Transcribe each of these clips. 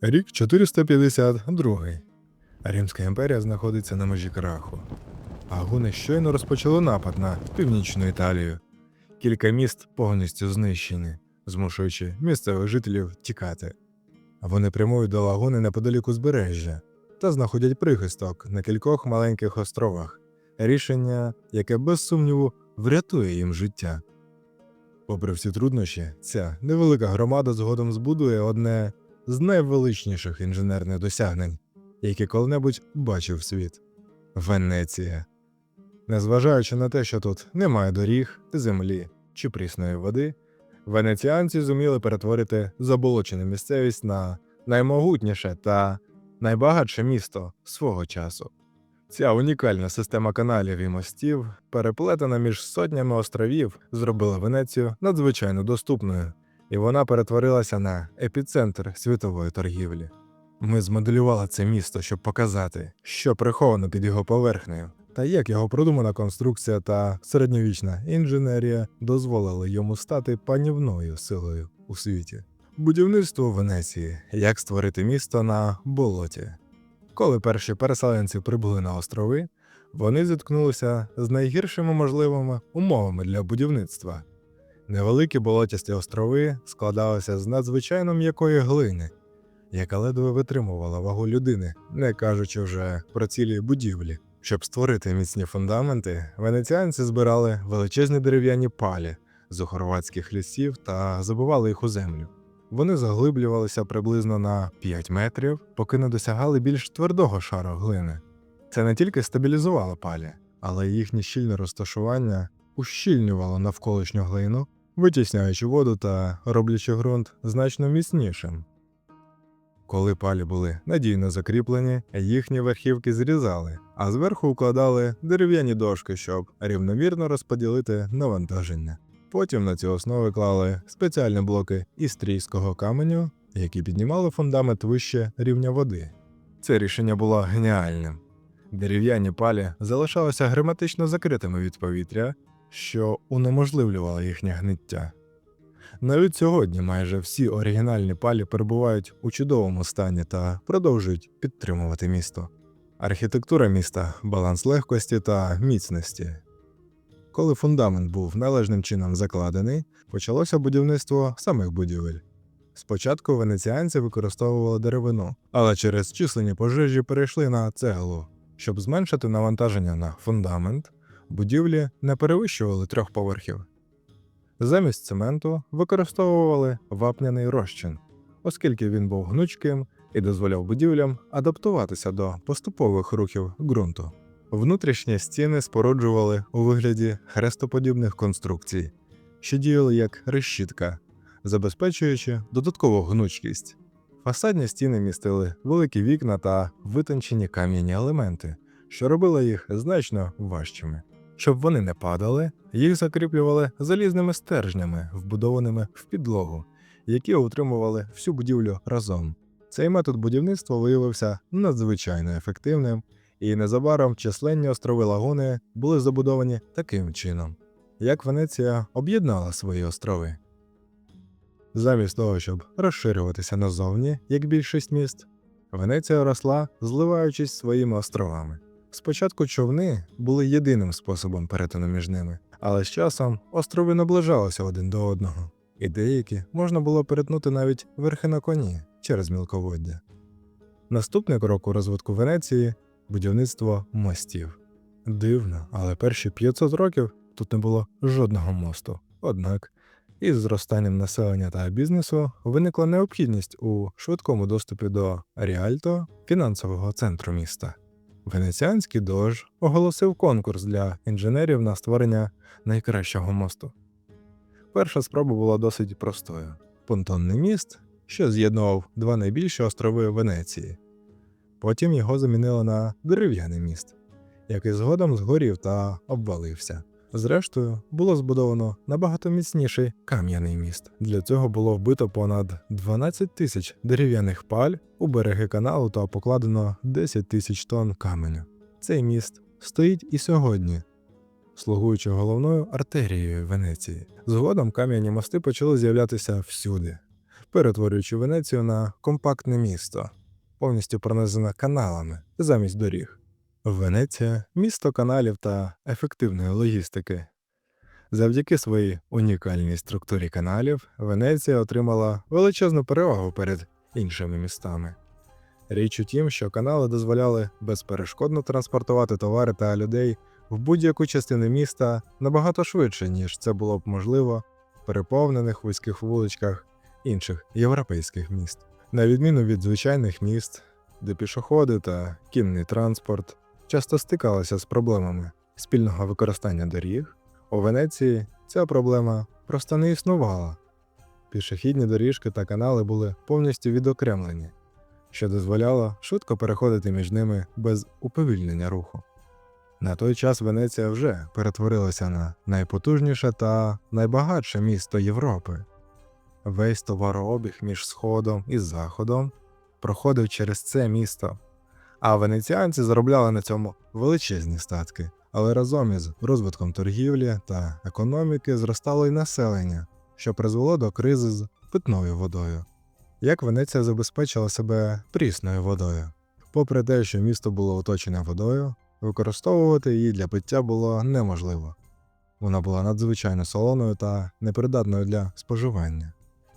Рік 452. Римська імперія знаходиться на межі краху. А гуни щойно розпочали напад на північну Італію. Кілька міст повністю знищені, змушуючи місцевих жителів тікати. Вони прямують до лагуни неподалік узбережжя та знаходять прихисток на кількох маленьких островах. Рішення, яке без сумніву врятує їм життя. Попри всі труднощі, ця невелика громада згодом збудує одне з найвеличніших інженерних досягнень, які коли-небудь бачив світ Венеція. Незважаючи на те, що тут немає доріг, землі чи прісної води, венеціанці зуміли перетворити заболочену місцевість на наймогутніше та найбагатше місто свого часу. Ця унікальна система каналів і мостів, переплетена між сотнями островів, зробила Венецію надзвичайно доступною, і вона перетворилася на епіцентр світової торгівлі. Ми змоделювали це місто, щоб показати, що приховано під його поверхнею, та як його продумана конструкція та середньовічна інженерія дозволили йому стати панівною силою у світі. Будівництво Венеції як створити місто на болоті. Коли перші переселенці прибули на острови, вони зіткнулися з найгіршими можливими умовами для будівництва. Невеликі болотісті острови складалися з надзвичайно м'якої глини, яка ледве витримувала вагу людини, не кажучи вже про цілі будівлі. Щоб створити міцні фундаменти, венеціанці збирали величезні дерев'яні палі з хорватських лісів та забивали їх у землю. Вони заглиблювалися приблизно на 5 метрів, поки не досягали більш твердого шару глини. Це не тільки стабілізувало палі, але й їхнє щільне розташування ущільнювало навколишню глину, витісняючи воду та роблячи ґрунт значно міцнішим. Коли палі були надійно закріплені, їхні верхівки зрізали, а зверху укладали дерев'яні дошки, щоб рівномірно розподілити навантаження. Потім на ці основи клали спеціальні блоки істрійського каменю, які піднімали фундамент вище рівня води. Це рішення було геніальним. Дерев'яні палі залишалися герметично закритими від повітря, що унеможливлювало їхнє гниття. Навіть сьогодні майже всі оригінальні палі перебувають у чудовому стані та продовжують підтримувати місто. Архітектура міста баланс легкості та міцності. Коли фундамент був належним чином закладений, почалося будівництво самих будівель. Спочатку венеціанці використовували деревину, але через численні пожежі перейшли на цеглу. Щоб зменшити навантаження на фундамент, будівлі не перевищували трьох поверхів. Замість цементу використовували вапняний розчин, оскільки він був гнучким і дозволяв будівлям адаптуватися до поступових рухів ґрунту. Внутрішні стіни споруджували у вигляді хрестоподібних конструкцій, що діяли як решітка, забезпечуючи додаткову гнучкість. Фасадні стіни містили великі вікна та витончені кам'яні елементи, що робило їх значно важчими. Щоб вони не падали, їх закріплювали залізними стержнями, вбудованими в підлогу, які утримували всю будівлю разом. Цей метод будівництва виявився надзвичайно ефективним, і незабаром численні острови лагуни були забудовані таким чином, як Венеція об'єднала свої острови. Замість того, щоб розширюватися назовні, як більшість міст, Венеція росла, зливаючись своїми островами. Спочатку човни були єдиним способом перетину між ними, але з часом острови наближалися один до одного, і деякі можна було перетнути навіть верхи на коні через мілководдя. Наступний крок у розвитку Венеції будівництво мостів. Дивно, але перші 500 років тут не було жодного мосту. Однак, із зростанням населення та бізнесу виникла необхідність у швидкому доступі до Ріальто, фінансового центру міста. Венеціанський дож оголосив конкурс для інженерів на створення найкращого мосту. Перша спроба була досить простою: понтонний міст, що з'єднував два найбільші острови Венеції. Потім його замінили на дерев'яний міст, який згодом згорів та обвалився. Зрештою, було збудовано набагато міцніший кам'яний міст. Для цього було вбито понад 12 тисяч дерев'яних паль у береги каналу та покладено 10 тисяч тонн каменю. Цей міст стоїть і сьогодні, слугуючи головною артерією Венеції. Згодом кам'яні мости почали з'являтися всюди. перетворюючи Венецію на компактне місто, повністю пронизане каналами замість доріг. Венеція місто каналів та ефективної логістики. Завдяки своїй унікальній структурі каналів Венеція отримала величезну перевагу перед іншими містами. Річ у тім, що канали дозволяли безперешкодно транспортувати товари та людей в будь-яку частину міста набагато швидше, ніж це було б можливо в переповнених вузьких вуличках інших європейських міст. На відміну від звичайних міст, де пішоходи та кінний транспорт часто стикалися з проблемами спільного використання доріг, у Венеції ця проблема просто не існувала. Пішохідні доріжки та канали були повністю відокремлені, що дозволяло швидко переходити між ними без уповільнення руху. На той час Венеція вже перетворилася на найпотужніше та найбагатше місто Європи. Весь товарообіг між Сходом і Заходом проходив через це місто, а венеціанці заробляли на цьому величезні статки. Але разом із розвитком торгівлі та економіки зростало й населення, що призвело до кризи з питною водою. Як Венеція забезпечила себе прісною водою? Попри те, що місто було оточене водою, використовувати її для пиття було неможливо. Вона була надзвичайно солоною та непридатною для споживання.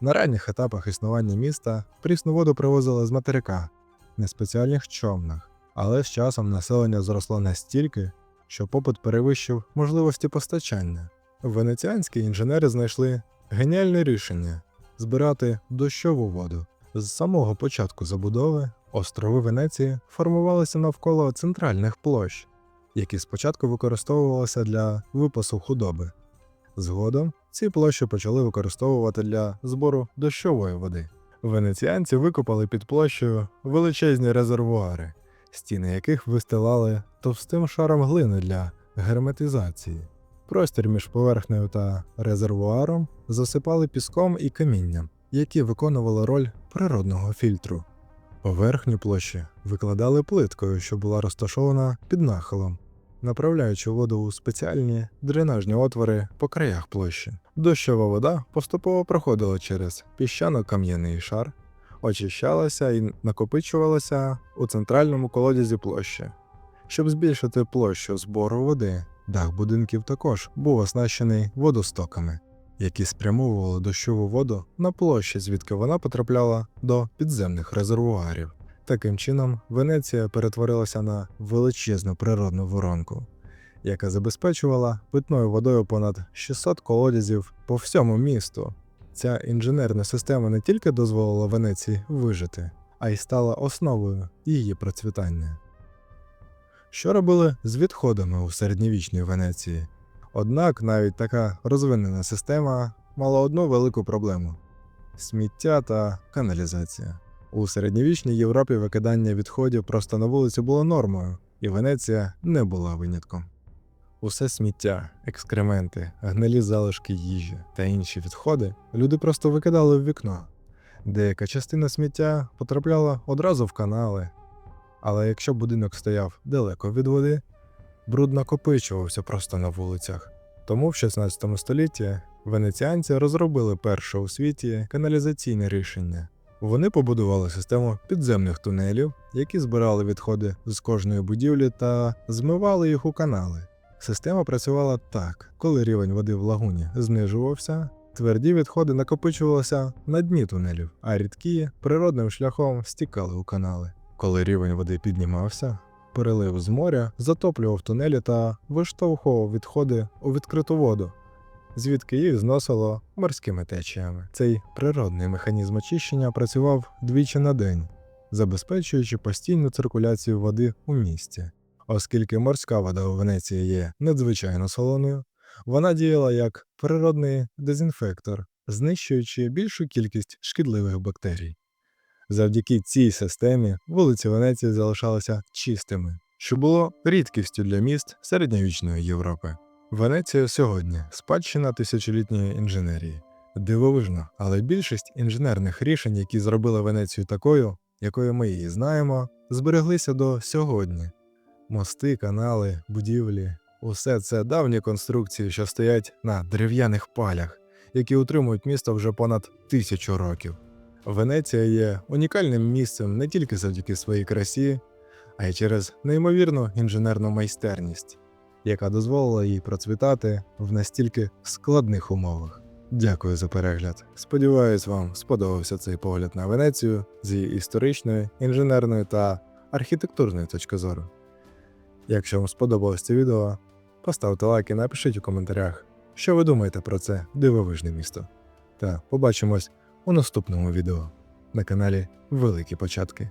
На ранніх етапах існування міста прісну воду привозили з материка на спеціальних човнах, але з часом населення зросло настільки, що попит перевищив можливості постачання. Венеціанські інженери знайшли геніальне рішення збирати дощову воду. З самого початку забудови острови Венеції формувалися навколо центральних площ, які спочатку використовувалися для випасу худоби. Згодом ці площі почали використовувати для збору дощової води. Венеціанці викопали під площею величезні резервуари, стіни яких вистилали товстим шаром глини для герметизації. Простір між поверхнею та резервуаром засипали піском і камінням, які виконували роль природного фільтру. Поверхню площі викладали плиткою, що була розташована під нахилом, направляючи воду у спеціальні дренажні отвори по краях площі. Дощова вода поступово проходила через піщано-кам'яний шар, очищалася і накопичувалася у центральному колодязі площі. Щоб збільшити площу збору води, дах будинків також був оснащений водостоками, які спрямовували дощову воду на площі, звідки вона потрапляла до підземних резервуарів. Таким чином, Венеція перетворилася на величезну природну воронку, яка забезпечувала питною водою понад 600 колодязів по всьому місту. Ця інженерна система не тільки дозволила Венеції вижити, а й стала основою її процвітання. Що робили з відходами у середньовічній Венеції? Однак навіть така розвинена система мала одну велику проблему сміття та каналізація. У середньовічній Європі викидання відходів просто на вулиці було нормою, і Венеція не була винятком. Усе сміття, екскременти, гнилі залишки їжі та інші відходи люди просто викидали в вікно. Деяка частина сміття потрапляла одразу в канали, але якщо будинок стояв далеко від води, бруд накопичувався просто на вулицях. Тому в 16 столітті венеціанці розробили перше у світі каналізаційне рішення. Вони побудували систему підземних тунелів, які збирали відходи з кожної будівлі та змивали їх у канали. Система працювала так: коли рівень води в лагуні знижувався, тверді відходи накопичувалися на дні тунелів, а рідкі природним шляхом стікали у канали. Коли рівень води піднімався, перелив з моря затоплював тунелі та виштовхував відходи у відкриту воду, звідки їх зносило морськими течіями. Цей природний механізм очищення працював двічі на день, забезпечуючи постійну циркуляцію води у місті. Оскільки морська вода у Венеції є надзвичайно солоною, вона діяла як природний дезінфектор, знищуючи більшу кількість шкідливих бактерій. Завдяки цій системі вулиці Венеції залишалися чистими, що було рідкістю для міст середньовічної Європи. Венеція сьогодні спадщина тисячолітньої інженерії. Дивовижно, але більшість інженерних рішень, які зробили Венецію такою, якою ми її знаємо, збереглися до сьогодні. Мости, канали, будівлі усе це давні конструкції, що стоять на дерев'яних палях, які утримують місто вже понад тисячу років. Венеція є унікальним місцем не тільки завдяки своїй красі, а й через неймовірну інженерну майстерність, яка дозволила їй процвітати в настільки складних умовах. Дякую за перегляд. Сподіваюсь, вам сподобався цей погляд на Венецію з її історичної, інженерної та архітектурної точки зору. Якщо вам сподобалось це відео, поставте лайк і напишіть у коментарях, що ви думаєте про це дивовижне місто. Та побачимось у наступному відео на каналі Великі Початки.